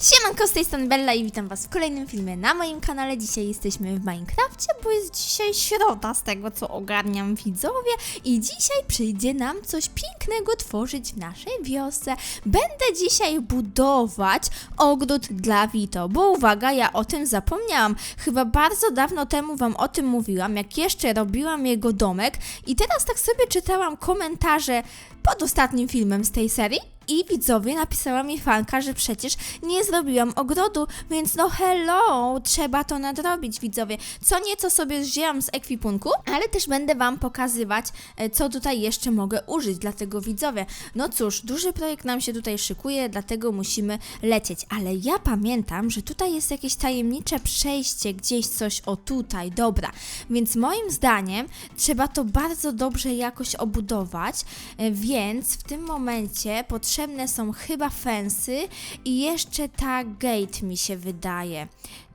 Siemanko, z tej strony Bella i witam was w kolejnym filmie na moim kanale. Dzisiaj jesteśmy w Minecrafcie, bo jest dzisiaj środa, z tego co ogarniam widzowie i dzisiaj przyjdzie nam coś pięknego tworzyć w naszej wiosce. Będę dzisiaj budować ogród dla Vito, bo uwaga, ja o tym zapomniałam. Chyba bardzo dawno temu wam o tym mówiłam, jak jeszcze robiłam jego domek i teraz tak sobie czytałam komentarze pod ostatnim filmem z tej serii i widzowie napisała mi fanka, że przecież nie zrobiłam ogrodu, więc no hello, trzeba to nadrobić widzowie. Co nieco sobie wzięłam z ekwipunku, ale też będę wam pokazywać, e, co tutaj jeszcze mogę użyć, dlatego widzowie, no cóż, duży projekt nam się tutaj szykuje, dlatego musimy lecieć, ale ja pamiętam, że tutaj jest jakieś tajemnicze przejście, gdzieś coś o tutaj, dobra, więc moim zdaniem trzeba to bardzo dobrze jakoś obudować, e, więc w tym momencie potrzebne są chyba fensy i jeszcze ta gate mi się wydaje.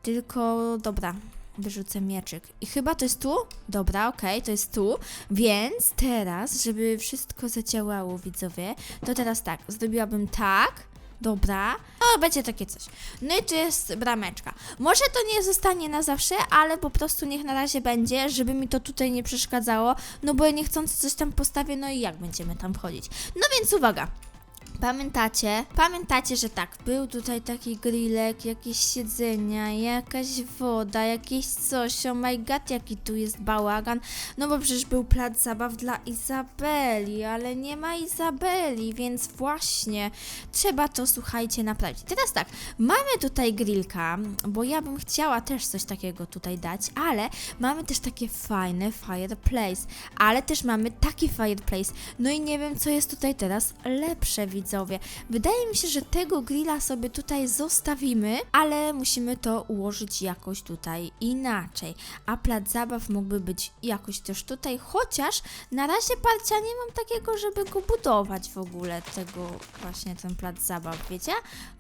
Tylko, dobra, wyrzucę mieczyk. I chyba to jest tu? Dobra, okej, to jest tu. Więc teraz, żeby wszystko zadziałało, widzowie, to teraz tak, zrobiłabym tak. Dobra, no będzie takie coś. No i tu jest brameczka. Może to nie zostanie na zawsze, ale po prostu niech na razie będzie, żeby mi to tutaj nie przeszkadzało, no bo ja niechcący coś tam postawię, no i jak będziemy tam wchodzić. No więc uwaga, Pamiętacie? Pamiętacie, że tak, był tutaj taki grillek, jakieś siedzenia, jakaś woda, jakieś coś. Oh my god, jaki tu jest bałagan. No bo przecież był plac zabaw dla Izabeli, ale nie ma Izabeli, więc właśnie trzeba to, słuchajcie, naprawić. Teraz tak, mamy tutaj grillka, bo ja bym chciała też coś takiego tutaj dać, ale mamy też takie fajne fireplace, ale też mamy taki fireplace. No i nie wiem, co jest tutaj teraz lepsze, widzowie. Wydaje mi się, że tego grilla sobie tutaj zostawimy, ale musimy to ułożyć jakoś tutaj inaczej. A plac zabaw mógłby być jakoś też tutaj, chociaż na razie parcia nie mam takiego, żeby go budować w ogóle, tego właśnie ten plac zabaw, wiecie?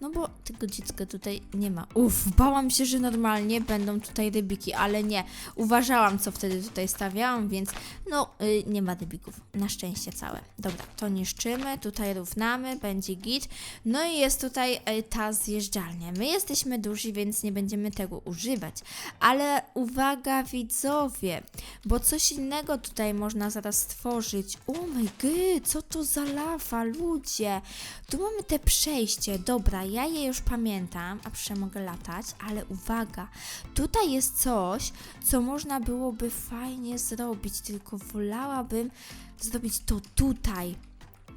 No bo tego dziecka tutaj nie ma. Uff, bałam się, że normalnie będą tutaj rybiki, ale nie. Uważałam, co wtedy tutaj stawiałam, więc no, y, nie ma rybików. Na szczęście całe. Dobra, to niszczymy, tutaj równamy, będzie git. No i jest tutaj y, ta zjeżdżalnia. My jesteśmy duzi, więc nie będziemy tego używać. Ale uwaga widzowie, bo coś innego tutaj można zaraz stworzyć. Oh my god, co to za lawa, ludzie. Tu mamy te przejście. Dobra, ja je już pamiętam, a przecież mogę latać, ale uwaga, tutaj jest coś, co można byłoby fajnie zrobić, tylko wolałabym zrobić to tutaj.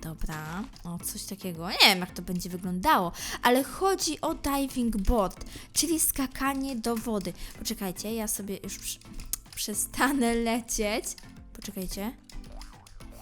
Dobra, o coś takiego. Nie wiem, jak to będzie wyglądało, ale chodzi o diving board, czyli skakanie do wody. Poczekajcie, ja sobie już przy- przestanę lecieć. Poczekajcie.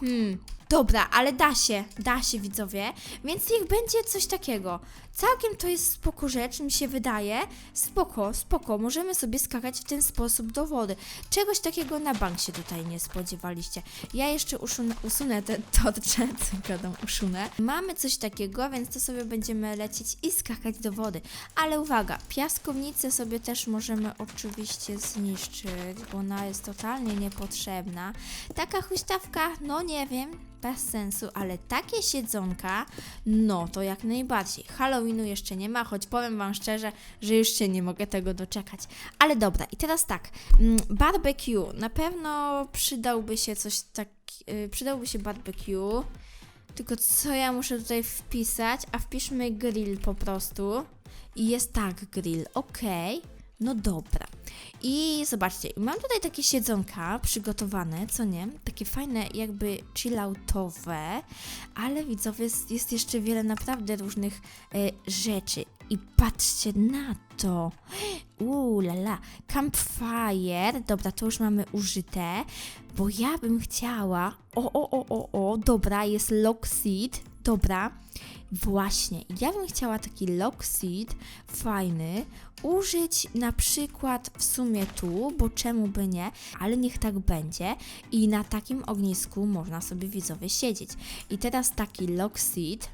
Hmm, dobra, ale da się, da się widzowie, więc niech będzie coś takiego. Całkiem to jest spoko rzecz, mi się wydaje. Spoko, spoko, możemy sobie skakać w ten sposób do wody. Czegoś takiego na bank się tutaj nie spodziewaliście. Ja jeszcze usunę, usunę te torcze, co gadam, usunę. Mamy coś takiego, więc to sobie będziemy lecieć i skakać do wody. Ale uwaga, piaskownicę sobie też możemy oczywiście zniszczyć, bo ona jest totalnie niepotrzebna. Taka huśtawka, no nie wiem, bez sensu, ale takie siedzonka, no to jak najbardziej. Halloweenu jeszcze nie ma, choć powiem Wam szczerze, że już się nie mogę tego doczekać. Ale dobra, i teraz tak, mm, barbecue, na pewno przydałby się coś tak, yy, przydałby się barbecue, tylko co ja muszę tutaj wpisać, a wpiszmy grill po prostu. I jest tak, grill, okej. No dobra. I zobaczcie, mam tutaj takie siedzonka przygotowane, co nie? Takie fajne, jakby chilloutowe, ale widzowie, jest, jest jeszcze wiele naprawdę różnych e, rzeczy. I patrzcie na to. Uuu, la la. Campfire. Dobra, to już mamy użyte, bo ja bym chciała. O, o, o, o, o. Dobra, jest lock seat. Dobra. Właśnie, ja bym chciała taki lock seat, fajny, użyć na przykład w sumie tu, bo czemu by nie, ale niech tak będzie i na takim ognisku można sobie widzowie siedzieć. I teraz taki lock seat,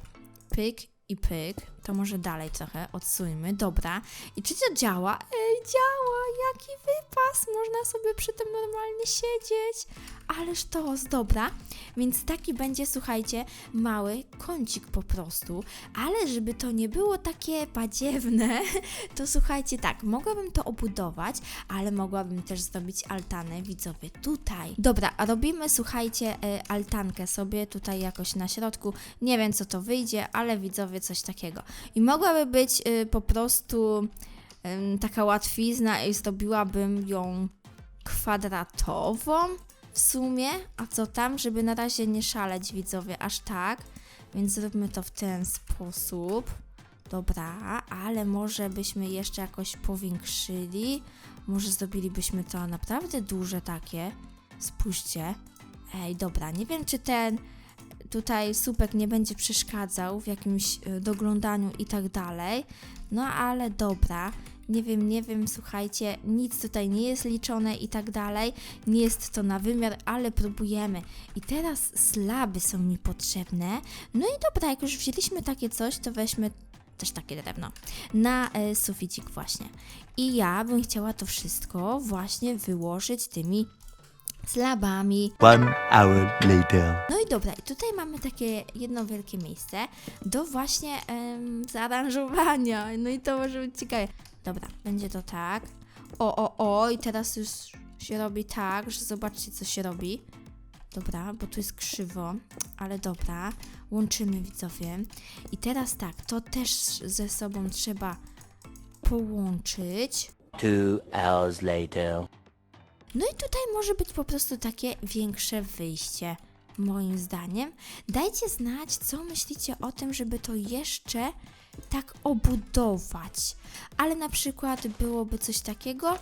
pyk i pyk, To może dalej trochę odsuńmy, dobra. I czy to działa? Ej, działa! Jaki wypas! Można sobie przy tym normalnie siedzieć. Ależ to, dobra. Więc taki będzie, słuchajcie, mały kącik po prostu. Ale żeby to nie było takie badziewne, to słuchajcie, tak, mogłabym to obudować, ale mogłabym też zrobić altanę, widzowie, tutaj. Dobra, robimy, słuchajcie, e, altankę sobie tutaj jakoś na środku. Nie wiem, co to wyjdzie, ale widzowie, coś takiego. I mogłaby być y, po prostu ym, taka łatwizna i zrobiłabym ją kwadratową w sumie. A co tam, żeby na razie nie szaleć widzowie aż tak. Więc zróbmy to w ten sposób. Dobra, ale może byśmy jeszcze jakoś powiększyli. Może zrobilibyśmy to naprawdę duże takie. Spójrzcie. Ej, dobra, nie wiem czy ten tutaj słupek nie będzie przeszkadzał w jakimś y, doglądaniu i tak dalej. No ale dobra. Nie wiem, nie wiem, słuchajcie, nic tutaj nie jest liczone i tak dalej. Nie jest to na wymiar, ale próbujemy. I teraz slaby są mi potrzebne. No i dobra, jak już wzięliśmy takie coś, to weźmy też takie drewno na e, suficik właśnie. I ja bym chciała to wszystko właśnie wyłożyć tymi slabami. One hour later. No i dobra, i tutaj mamy takie jedno wielkie miejsce do właśnie em, zaaranżowania. No i to może być ciekawe. Dobra, będzie to tak. O, o, o, i teraz już się robi tak, że zobaczcie, co się robi. Dobra, bo tu jest krzywo, ale dobra, łączymy widzowie. I teraz tak, to też ze sobą trzeba połączyć. Two hours later. No i tutaj może być po prostu takie większe wyjście, moim zdaniem. Dajcie znać, co myślicie o tym, żeby to jeszcze tak obudować. Ale na przykład byłoby coś takiego,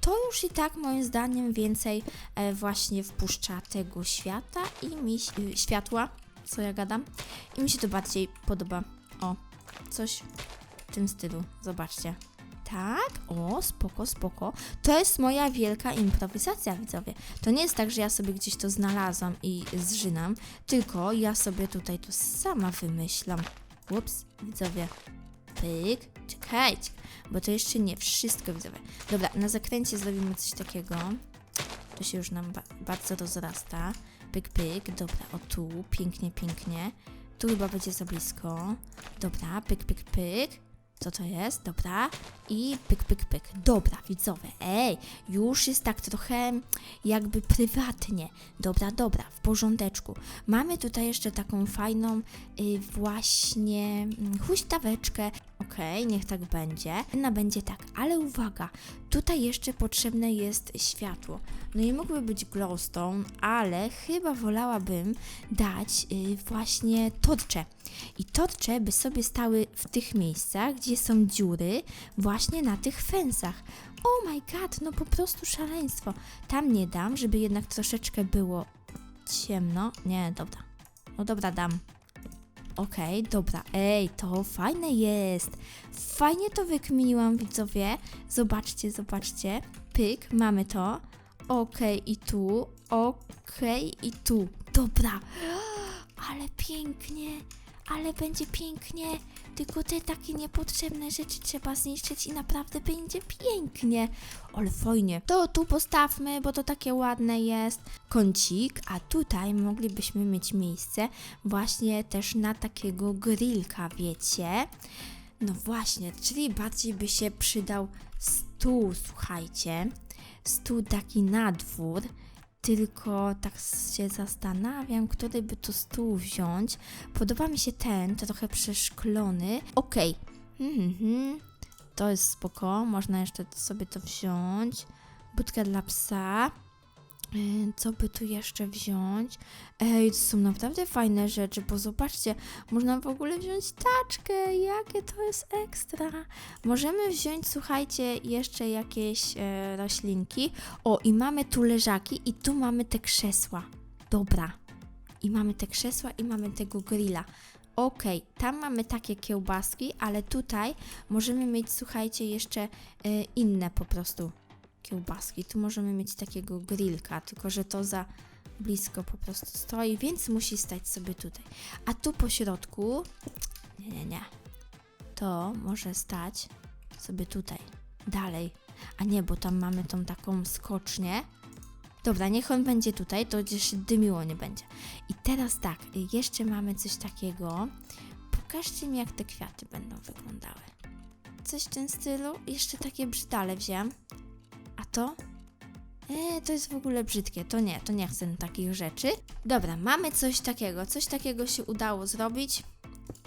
to już i tak moim zdaniem więcej e, właśnie wpuszcza tego świata i mi y, światła, co ja gadam, i mi się to bardziej podoba. O, coś w tym stylu, zobaczcie. Tak, o, spoko, spoko. To jest moja wielka improwizacja, widzowie. To nie jest tak, że ja sobie gdzieś to znalazłam i zżynam, tylko ja sobie tutaj to sama wymyślam. Ups, widzowie. Pyk, czekajcie, bo to jeszcze nie wszystko, widzowie. Dobra, na zakręcie zrobimy coś takiego. To się już nam ba bardzo rozrasta. Pyk, pyk, dobra, o tu, pięknie, pięknie. Tu chyba będzie za blisko. Dobra, pyk, pyk, pyk. Co to jest? Dobra. I pyk, pyk, pyk. Dobra, widzowie. Ej, już jest tak trochę jakby prywatnie. Dobra, dobra, w porządeczku. Mamy tutaj jeszcze taką fajną y, właśnie mm, huśtaweczkę. Okej, niech tak będzie. Ona będzie tak, ale uwaga, tutaj jeszcze potrzebne jest światło. No i mógłby być glowstone, ale chyba wolałabym dać y, właśnie torcze. I torcze by sobie stały w tych miejscach, gdzie są dziury, właśnie na tych fensach. Oh my god, no po prostu szaleństwo. Tam nie dam, żeby jednak troszeczkę było ciemno. Nie, dobra. No dobra, dam. Okej, dobra. Ej, to fajne jest. Fajnie to wykminiłam, widzowie. Zobaczcie, zobaczcie. Pyk, mamy to. Okej, i tu. Okej, i tu. Dobra. Ale pięknie. Ale będzie pięknie. Tylko te takie niepotrzebne rzeczy trzeba zniszczyć i naprawdę będzie pięknie. Ale fajnie. To tu postawmy, bo to takie ładne jest. Kącik, a tutaj moglibyśmy mieć miejsce właśnie też na takiego grillka, wiecie? No właśnie, czyli bardziej by się przydał stół, słuchajcie. Stół taki na dwór. Tylko tak się zastanawiam, który by tu stół wziąć. Podoba mi się ten, trochę przeszklony. Okej. Mhm. To jest spoko, można jeszcze sobie to wziąć. Budkę dla psa. E, Co by tu jeszcze wziąć? Ej, to są naprawdę fajne rzeczy, bo zobaczcie, można w ogóle wziąć taczkę, jakie to jest ekstra. Możemy wziąć, słuchajcie, jeszcze jakieś e, roślinki. O, i mamy tu leżaki i tu mamy te krzesła. Dobra. I mamy te krzesła i mamy tego grilla. Okej, tam mamy takie kiełbaski, ale tutaj możemy mieć, słuchajcie, jeszcze e, inne po prostu kiełbaski. Tu możemy mieć takiego grillka, tylko że to za blisko po prostu stoi, więc musi stać sobie tutaj. A tu po środku, nie, nie, nie. to może stać sobie tutaj, dalej. A nie, bo tam mamy tą taką skocznię. Dobra, niech on będzie tutaj, to gdzieś dymiło nie będzie. I teraz tak, jeszcze mamy coś takiego. Pokażcie mi, jak te kwiaty będą wyglądały. Coś w tym stylu. Jeszcze takie brzydale wziąłem. To? Eee, to jest w ogóle brzydkie. To nie, to nie chcę takich rzeczy. Dobra, mamy coś takiego. Coś takiego się udało zrobić.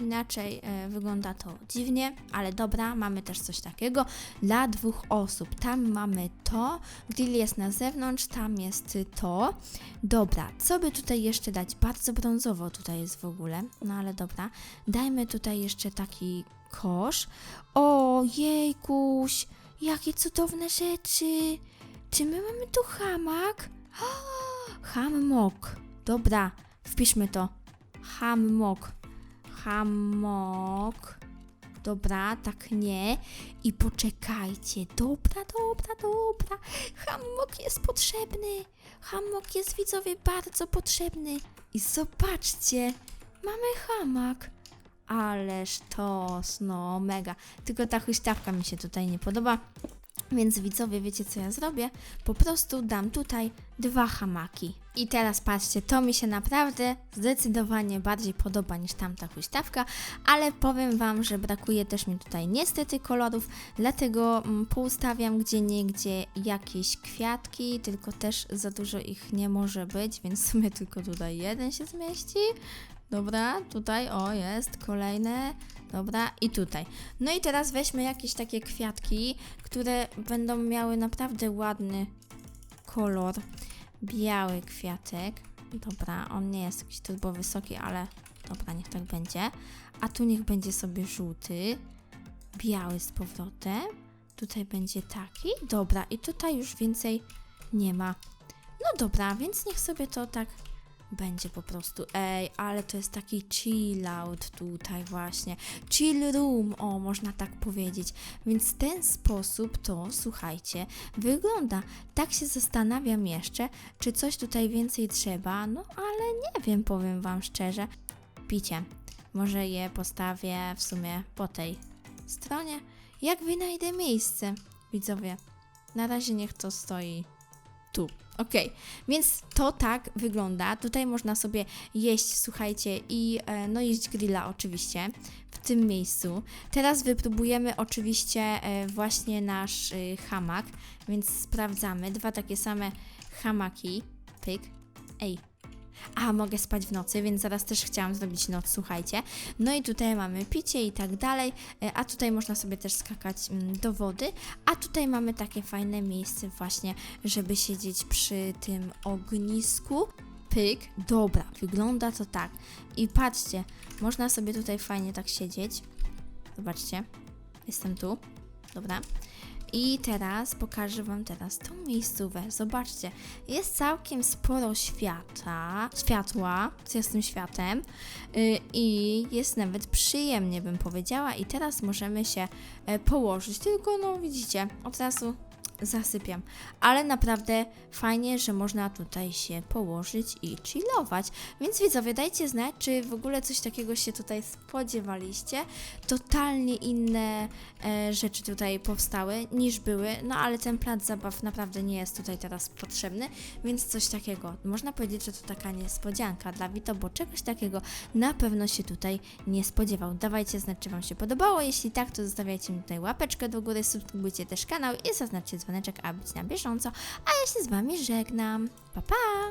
Inaczej e, wygląda to dziwnie, ale dobra, mamy też coś takiego dla dwóch osób. Tam mamy to, grill jest na zewnątrz, tam jest to. Dobra, co by tutaj jeszcze dać? Bardzo brązowo tutaj jest w ogóle, no ale dobra. Dajmy tutaj jeszcze taki kosz. O, jejkuś, jakie cudowne rzeczy. Czy my mamy tu hamak? Hammok. Dobra, wpiszmy to. Hammok. Hamok. Dobra, tak nie. I poczekajcie. Dobra, dobra, dobra. Hamok jest potrzebny. Hamok jest widzowie bardzo potrzebny. I zobaczcie, mamy hamak. Ależ to, no mega. Tylko ta huśtawka mi się tutaj nie podoba. Więc widzowie, wiecie co ja zrobię? Po prostu dam tutaj dwa hamaki. I teraz patrzcie, to mi się naprawdę zdecydowanie bardziej podoba niż tamta huśtawka, ale powiem Wam, że brakuje też mi tutaj niestety kolorów, dlatego mm, poustawiam gdzie niegdzie jakieś kwiatki, tylko też za dużo ich nie może być, więc w sumie tylko tutaj jeden się zmieści. Dobra, tutaj, o jest, kolejne, dobra i tutaj. No i teraz weźmy jakieś takie kwiatki, które będą miały naprawdę ładny kolor. Biały kwiatek. Dobra, on nie jest jakiś turbo wysoki, ale dobra, niech tak będzie. A tu niech będzie sobie żółty. Biały z powrotem. Tutaj będzie taki. Dobra, i tutaj już więcej nie ma. No dobra, więc niech sobie to tak będzie po prostu. Ej, ale to jest taki chill out tutaj właśnie. Chill room, o, można tak powiedzieć. Więc ten sposób to, słuchajcie, wygląda. Tak się zastanawiam jeszcze, czy coś tutaj więcej trzeba, no ale nie wiem, powiem Wam szczerze. Picie. Może je postawię w sumie po tej stronie. Jak wynajdę miejsce, widzowie. Na razie niech to stoi tu. Okej, więc to tak wygląda. Tutaj można sobie jeść, słuchajcie, i e, no jeść grilla oczywiście w tym miejscu. Teraz wypróbujemy oczywiście e, właśnie nasz e, hamak, więc sprawdzamy. Dwa takie same hamaki. Pyk. Ej. A, mogę spać w nocy, więc zaraz też chciałam zrobić noc, słuchajcie. No i tutaj mamy picie i tak dalej, e, a tutaj można sobie też skakać mm, do wody, a tutaj mamy takie fajne miejsce właśnie, żeby siedzieć przy tym ognisku. Pyk, dobra, wygląda to tak. I patrzcie, można sobie tutaj fajnie tak siedzieć. Zobaczcie, jestem tu, dobra. I teraz pokażę Wam teraz tą miejscówę. Zobaczcie, jest całkiem sporo świata, światła z jasnym światem yy, i jest nawet przyjemnie, bym powiedziała. I teraz możemy się e, położyć, tylko no widzicie, od razu zasypiam. Ale naprawdę fajnie, że można tutaj się położyć i chillować. Więc widzowie, dajcie znać, czy w ogóle coś takiego się tutaj spodziewaliście. Totalnie inne e, rzeczy tutaj powstały niż były, no ale ten plac zabaw naprawdę nie jest tutaj teraz potrzebny, więc coś takiego. Można powiedzieć, że to taka niespodzianka dla Vito, bo czegoś takiego na pewno się tutaj nie spodziewał. Dawajcie znać, czy Wam się podobało. Jeśli tak, to zostawiajcie mi tutaj łapeczkę do góry, subskrybujcie też kanał i zaznaczcie dzwoneczek, aby być na bieżąco. A ja się z Wami żegnam. Pa, pa!